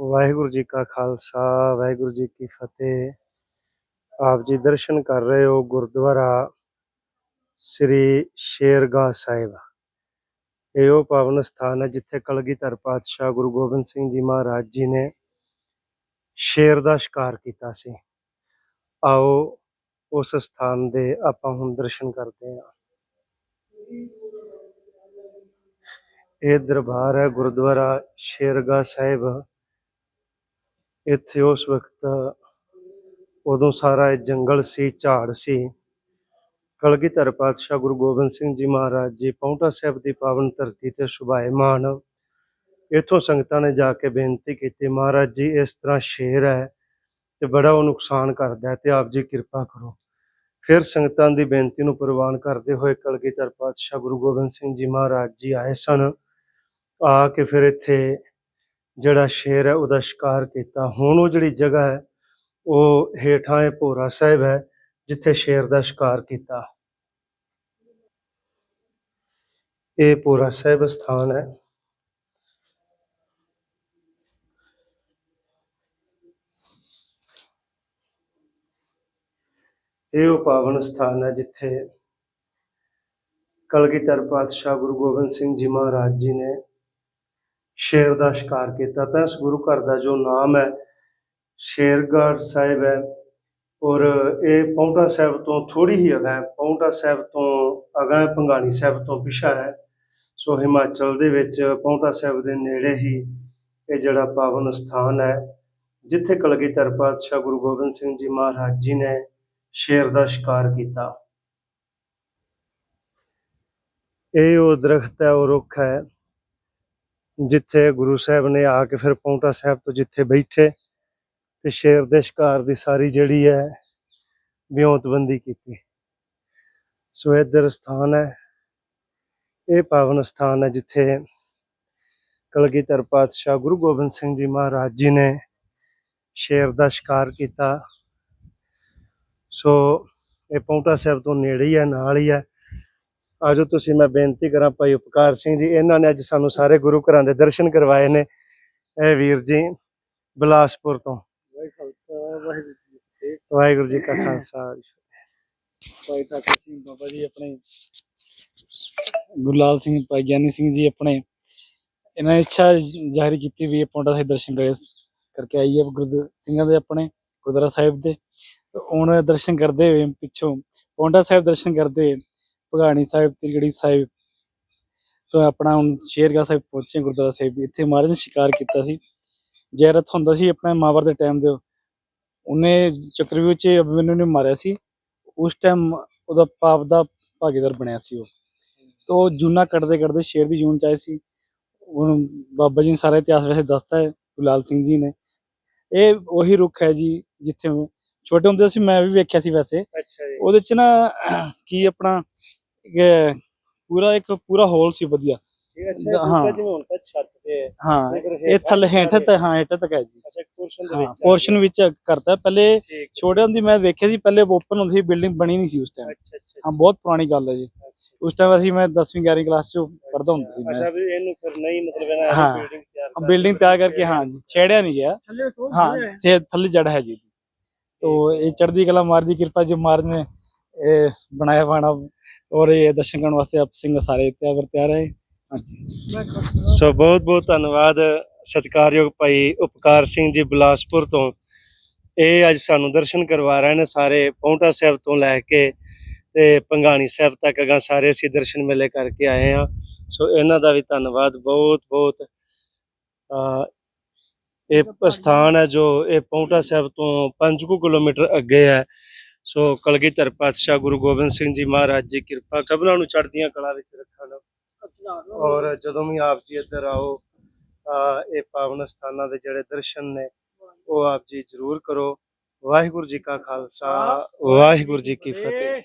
ਵਾਹਿਗੁਰੂ ਜੀ ਕਾ ਖਾਲਸਾ, ਵਾਹਿਗੁਰੂ ਜੀ ਕੀ ਫਤਿਹ। ਆਪ ਜੀ ਦਰਸ਼ਨ ਕਰ ਰਹੇ ਹੋ ਗੁਰਦੁਆਰਾ ਸ੍ਰੀ ਸ਼ੇਰਗਾਹ ਸਾਹਿਬ। ਇਹ ਉਹ ਪਾਵਨ ਸਥਾਨ ਹੈ ਜਿੱਥੇ ਕਲਗੀਧਰ ਪਾਤਸ਼ਾਹ ਗੁਰੂ ਗੋਬਿੰਦ ਸਿੰਘ ਜੀ ਮਹਾਰਾਜ ਜੀ ਨੇ ਸ਼ੇਰ ਦਾ ਸ਼ਿਕਾਰ ਕੀਤਾ ਸੀ। ਆਓ ਉਸ ਸਥਾਨ ਦੇ ਆਪਾਂ ਹੁਣ ਦਰਸ਼ਨ ਕਰਦੇ ਹਾਂ। ਇਹ ਦਰਬਾਰ ਹੈ ਗੁਰਦੁਆਰਾ ਸ਼ੇਰਗਾਹ ਸਾਹਿਬ। ਇੱਥੇ ਉਸ ਵਕਤ ਉਦੋਂ ਸਾਰਾ ਇਹ ਜੰਗਲ ਸੀ, ਝਾੜ ਸੀ। ਕਲਗੀਧਰ ਪਾਤਸ਼ਾਹ ਗੁਰੂ ਗੋਬਿੰਦ ਸਿੰਘ ਜੀ ਮਹਾਰਾਜ ਜੀ ਪੌਂਟਾ ਸਾਹਿਬ ਦੀ ਪਾਵਨ ਧਰਤੀ ਤੇ ਸੁਭਾਇਮਾਨ। ਇੱਥੋਂ ਸੰਗਤਾਂ ਨੇ ਜਾ ਕੇ ਬੇਨਤੀ ਕੀਤੀ, ਮਹਾਰਾਜ ਜੀ, ਇਸ ਤਰ੍ਹਾਂ ਸ਼ੇਰ ਹੈ ਤੇ ਬੜਾ ਉਹ ਨੁਕਸਾਨ ਕਰਦਾ ਹੈ ਤੇ ਆਪ ਜੀ ਕਿਰਪਾ ਕਰੋ। ਫਿਰ ਸੰਗਤਾਂ ਦੀ ਬੇਨਤੀ ਨੂੰ ਪ੍ਰਵਾਨ ਕਰਦੇ ਹੋਏ ਕਲਗੀਧਰ ਪਾਤਸ਼ਾਹ ਗੁਰੂ ਗੋਬਿੰਦ ਸਿੰਘ ਜੀ ਮਹਾਰਾਜ ਜੀ ਆਏ ਸਨ। ਆ ਕੇ ਫਿਰ ਇੱਥੇ ਜਿਹੜਾ ਸ਼ੇਰ ਹੈ, ਉਹਦਾ ਸ਼ਿਕਾਰ ਕੀਤਾ। ਹੁਣ ਉਹ ਜਿਹੜੀ ਜਗ੍ਹਾ ਹੈ, ਉਹ ਹੇਠਾਂ ਇਹ ਭੋਰਾ ਸਾਹਿਬ ਹੈ, ਜਿੱਥੇ ਸ਼ੇਰ ਦਾ ਸ਼ਿਕਾਰ ਕੀਤਾ। ਇਹ ਭੋਰਾ ਸਾਹਿਬ ਸਥਾਨ ਹੈ। ਇਹ ਉਹ ਪਾਵਨ ਸਥਾਨ ਹੈ, ਜਿੱਥੇ ਕਲਗੀਧਰ ਪਾਤਸ਼ਾਹ ਗੁਰੂ ਗੋਬਿੰਦ ਸਿੰਘ ਜੀ ਮਹਾਰਾਜ ਜੀ ਨੇ ਸ਼ੇਰ ਦਾ ਸ਼ਿਕਾਰ ਕੀਤਾ। ਤਾਂ ਇਸ ਗੁਰੂ ਘਰ ਦਾ ਜੋ ਨਾਮ ਹੈ, ਸ਼ੇਰਗੜ੍ਹ ਸਾਹਿਬ ਹੈ। ਔਰ ਇਹ ਪੌਂਟਾ ਸਾਹਿਬ ਤੋਂ ਥੋੜੀ ਹੀ ਅਗਾਂਹ ਹੈ। ਪੌਂਟਾ ਸਾਹਿਬ ਤੋਂ ਅਗਾਂਹ ਭੰਗਾਣੀ ਸਾਹਿਬ ਤੋਂ ਪਿਛਾ ਹੈ। ਸੋ ਹਿਮਾਚਲ ਦੇ ਵਿੱਚ ਪੌਂਟਾ ਸਾਹਿਬ ਦੇ ਨੇੜੇ ਹੀ ਇਹ ਜਿਹੜਾ ਪਾਵਨ ਸਥਾਨ ਹੈ, ਜਿੱਥੇ ਕਲਗੀਧਰ ਪਾਤਸ਼ਾਹ ਗੁਰੂ ਗੋਬਿੰਦ ਸਿੰਘ ਜੀ ਮਹਾਰਾਜ ਜੀ ਨੇ ਸ਼ੇਰ ਦਾ ਸ਼ਿਕਾਰ ਕੀਤਾ। ਇਹ ਉਹ ਦਰਖਤ ਹੈ, ਉਹ ਰੁੱਖ ਹੈ। ਜਿੱਥੇ ਗੁਰੂ ਸਾਹਿਬ ਨੇ ਆ ਕੇ ਫਿਰ ਪੌਂਟਾ ਸਾਹਿਬ ਤੋਂ ਜਿੱਥੇ ਬੈਠੇ ਤੇ ਸ਼ੇਰ ਦੇ ਸ਼ਿਕਾਰ ਦੀ ਸਾਰੀ ਜਿਹੜੀ ਹੈ ਵਿਉਂਤਬੰਦੀ ਕੀਤੀ। ਸੋ ਇੱਧਰ ਸਥਾਨ ਹੈ। ਇਹ ਪਾਵਨ ਸਥਾਨ ਹੈ ਜਿੱਥੇ ਕਲਗੀਧਰ ਪਾਤਸ਼ਾਹ ਗੁਰੂ ਗੋਬਿੰਦ ਸਿੰਘ ਜੀ ਮਹਾਰਾਜ ਜੀ ਨੇ ਸ਼ੇਰ ਦਾ ਸ਼ਿਕਾਰ ਕੀਤਾ। ਸੋ ਇਹ ਪੌਂਟਾ ਸਾਹਿਬ ਤੋਂ ਨੇੜੇ ਹੀ ਹੈ, ਨਾਲ ਹੀ ਹੈ। ਆਜੋ ਤੁਸੀਂ ਮੈਂ ਬੇਨਤੀ ਕਰਾਂ ਭਾਈ ਉਪਕਾਰ ਸਿੰਘ ਜੀ ਇਹਨਾਂ ਨੇ ਅੱਜ ਸਾਨੂੰ ਸਾਰੇ ਗੁਰੂ ਘਰਾਂ ਦੇ ਦਰਸ਼ਨ ਕਰਵਾਏ ਨੇ। ਇਹ ਵੀਰ ਜੀ ਬਿਲਾਸਪੁਰ ਤੋਂ। ਵਾਹਿਗੁਰੂ ਜੀ ਕਾ ਖਾਲਸਾ ਭਾਈ ਠਾਕੁਰ ਸਿੰਘ ਬਾਬਾ ਜੀ ਆਪਣੇ ਗੁਰਲਾਲ ਸਿੰਘ ਭਾਈ ਗਿਆਨੀ ਸਿੰਘ ਜੀ ਆਪਣੇ ਇਹਨਾਂ ਨੇ ਇੱਛਾ ਜ਼ਾਹਿਰ ਕੀਤੀ ਵੀ ਪੌਂਟਾ ਸਾਹਿਬ ਦਰਸ਼ਨ ਕਰੇ ਕਰਕੇ ਆਈ ਹੈ ਗੁਰਦ ਸਿੰਘਾਂ ਦੇ ਆਪਣੇ ਗੁਰਦੁਆਰਾ ਸਾਹਿਬ ਦੇ। ਤੇ ਹੁਣ ਦਰਸ਼ਨ ਕਰਦੇ ਹੋਏ ਪਿੱਛੋਂ ਪੌਂਟਾ ਸਾਹਿਬ ਦਰਸ਼ਨ ਕਰਦੇ ਭਗਾਣੀ ਸਾਹਿਬ ਤਿਰਗੜੀ ਸਾਹਿਬ ਤੋਂ ਆਪਣਾ ਹੁਣ ਸ਼ੇਰਗਾਹ ਸਾਹਿਬ ਪਹੁੰਚੇ ਗੁਰਦੁਆਰਾ ਸਾਹਿਬ ਇੱਥੇ ਮਹਾਰਾਜ ਨੇ ਸ਼ਿਕਾਰ ਕੀਤਾ ਸੀ। ਜੈਰਤ ਹੁੰਦਾ ਸੀ ਆਪਣੇ ਮਾਵਰ ਦੇ ਟਾਈਮ ਦੇ ਉਹਨੇ ਚੱਕਰਵਿਊਹ ਚ ਅਭਿਮਨੂ ਨੇ ਮਾਰਿਆ ਸੀ। ਉਸ ਟਾਈਮ ਉਹਦਾ ਪਾਪ ਦਾ ਭਾਗੀਦਾਰ ਬਣਿਆ ਸੀ ਉਹ। ਤੋ ਜੂਨਾ ਕੱਢਦੇ ਕੱਢਦੇ ਸ਼ੇਰ ਦੀ ਜੂਨ ਚ ਆਏ ਸੀ। ਹੁਣ ਬਾਬਾ ਜੀ ਨੇ ਸਾਰਾ ਇਤਿਹਾਸ ਵੈਸੇ ਦੱਸਤਾ ਹੈ ਗੁਲਾਲ ਸਿੰਘ ਜੀ ਨੇ। ਇਹ ਉਹੀ ਰੁੱਖ ਹੈ ਜੀ ਜਿੱਥੇ ਛੋਟੇ ਹੁੰਦੇ ਸੀ ਮੈਂ ਵੀ ਵੇਖਿਆ ਸੀ ਵੈਸੇ। ਅੱਛਾ ਜੀ। ਉਹਦੇ ਚ ਨਾ ਕੀ ਆਪਣਾ ਪੂਰਾ ਇੱਕ ਪੂਰਾ ਹੋਲ ਸੀ ਵਧੀਆ। ਅੱਛਾ ਹਾਂ। ਹਾਂ ਜਿਵੇਂ ਹੁਣ ਤਾਂ ਛੱਤ ਤੇ ਹੈ। ਹਾਂ ਮਗਰ ਇਹ ਥੱਲੇ ਹੇਠ ਹਾਂ ਹੇਠ ਤੱਕ ਹੈ ਜੀ। ਅੱਛਾ ਪੋਰਸ਼ਨ ਦੇ ਹਾਂ ਵਿੱਚ ਪੋਰਸ਼ਨ ਵਿੱਚ ਕਰਤਾ। ਪਹਿਲੇ ਠੀਕ ਛੋਟੇ ਹੁੰਦੀ ਮੈਂ ਵੇਖਿਆ ਸੀ ਪਹਿਲੇ ਓਪਨ ਹੁੰਦੀ ਸੀ ਬਿਲਡਿੰਗ ਬਣੀ ਨਹੀਂ ਸੀ ਉਸ ਟਾਈਮ ਅੱਛਾ ਅੱਛਾ ਹਾਂ ਬਹੁਤ ਪੁਰਾਣੀ ਗੱਲ ਹੈ ਜੀ। ਅੱਛਾ। ਉਸ ਟਾਈਮ ਅਸੀਂ ਮੈਂ 10ਵੀਂ 11ਵੀਂ ਕਲਾਸ ਚ ਪੜ੍ਹਦਾ ਹੁੰਦਾ ਸੀ ਅੱਛਾ ਮੈਂ ਵੀ ਇਹਨੂੰ ਫਿਰ ਨਹੀਂ ਮਤਲਬ ਇਹਨਾਂ ਹਾਂ। ਬਿਲਡਿੰਗ ਤਿਆਰ ਕਰ ਬਿਲਡਿੰਗ ਤਿਆਰ ਕਰਕੇ ਹਾਂ ਜੀ ਛੇੜਿਆ ਨਹੀਂ ਗਿਆ। ਹਾਂ ਤੇ ਥੱਲੇ ਜੜ ਹੈ ਜੀ। तो ਇਹ ਚੜ੍ਹਦੀ ਕਲਾ ਮਾਰ ਦੀ ਕਿਰਪਾ ਜੋ ਮਾਰ ਨੇ ਇਹ ਬਣਾਇਆ ਬਾਣਾ ਔਰ ਇਹ ਦਰਸ਼ਨ ਕਰਨ ਵਾਸਤੇ ਆਪ ਸਿੰਘ ਸਾਰੇ ਤਿਆਰ ਵਰ ਤਿਆਰ ਹੈ। ਹਾਂਜੀ। ਸੋ ਬਹੁਤ ਬਹੁਤ ਧੰਨਵਾਦ ਸਤਿਕਾਰਯੋਗ ਭਾਈ ਉਪਕਾਰ ਸਿੰਘ ਜੀ ਬਿਲਾਸਪੁਰ ਤੋਂ। ਇਹ ਅੱਜ ਸਾਨੂੰ ਦਰਸ਼ਨ ਕਰਵਾ ਰਹੇ ਨੇ ਸਾਰੇ ਪੌਂਟਾ ਸਾਹਿਬ ਤੋਂ ਲੈ ਕੇ ਤੇ ਪੰਗਾਣੀ ਸਾਹਿਬ ਤੱਕ ਅਗਾ ਸਾਰੇ ਅਸੀਂ ਦਰਸ਼ਨ ਮੇਲੇ ਕਰਕੇ ਆਏ ਹਾਂ। ਸੋ ਇਹਨਾਂ ਦਾ ਵੀ ਧੰਨਵਾਦ ਬਹੁਤ ਬਹੁਤ। ਇਹ ਸਥਾਨ ਹੈ ਜੋ ਇਹ ਪੌਂਟਾ ਸਾਹਿਬ ਤੋਂ 5 ਕਿਲੋਮੀਟਰ ਅੱਗੇ ਹੈ। ਸੋ ਕਲਗੀਧਰ ਪਾਤਸ਼ਾਹ ਗੁਰੂ ਗੋਬਿੰਦ ਸਿੰਘ ਜੀ ਮਹਾਰਾਜ ਜੀ ਕਿਰਪਾ ਸਭਨਾਂ ਨੂੰ ਚੜ੍ਹਦੀਆਂ ਕਲਾ ਵਿੱਚ ਰੱਖਣ। ਔਰ ਜਦੋਂ ਵੀ ਆਪ ਜੀ ਇੱਧਰ ਆਓ ਇਹ ਪਾਵਨ ਸਥਾਨਾਂ ਦੇ ਜਿਹੜੇ ਦਰਸ਼ਨ ਨੇ ਉਹ ਆਪ ਜੀ ਜ਼ਰੂਰ ਕਰੋ। ਵਾਹਿਗੁਰੂ ਜੀ ਕਾ ਖਾਲਸਾ ਵਾਹਿਗੁਰੂ ਜੀ ਕੀ ਫਤਿਹ।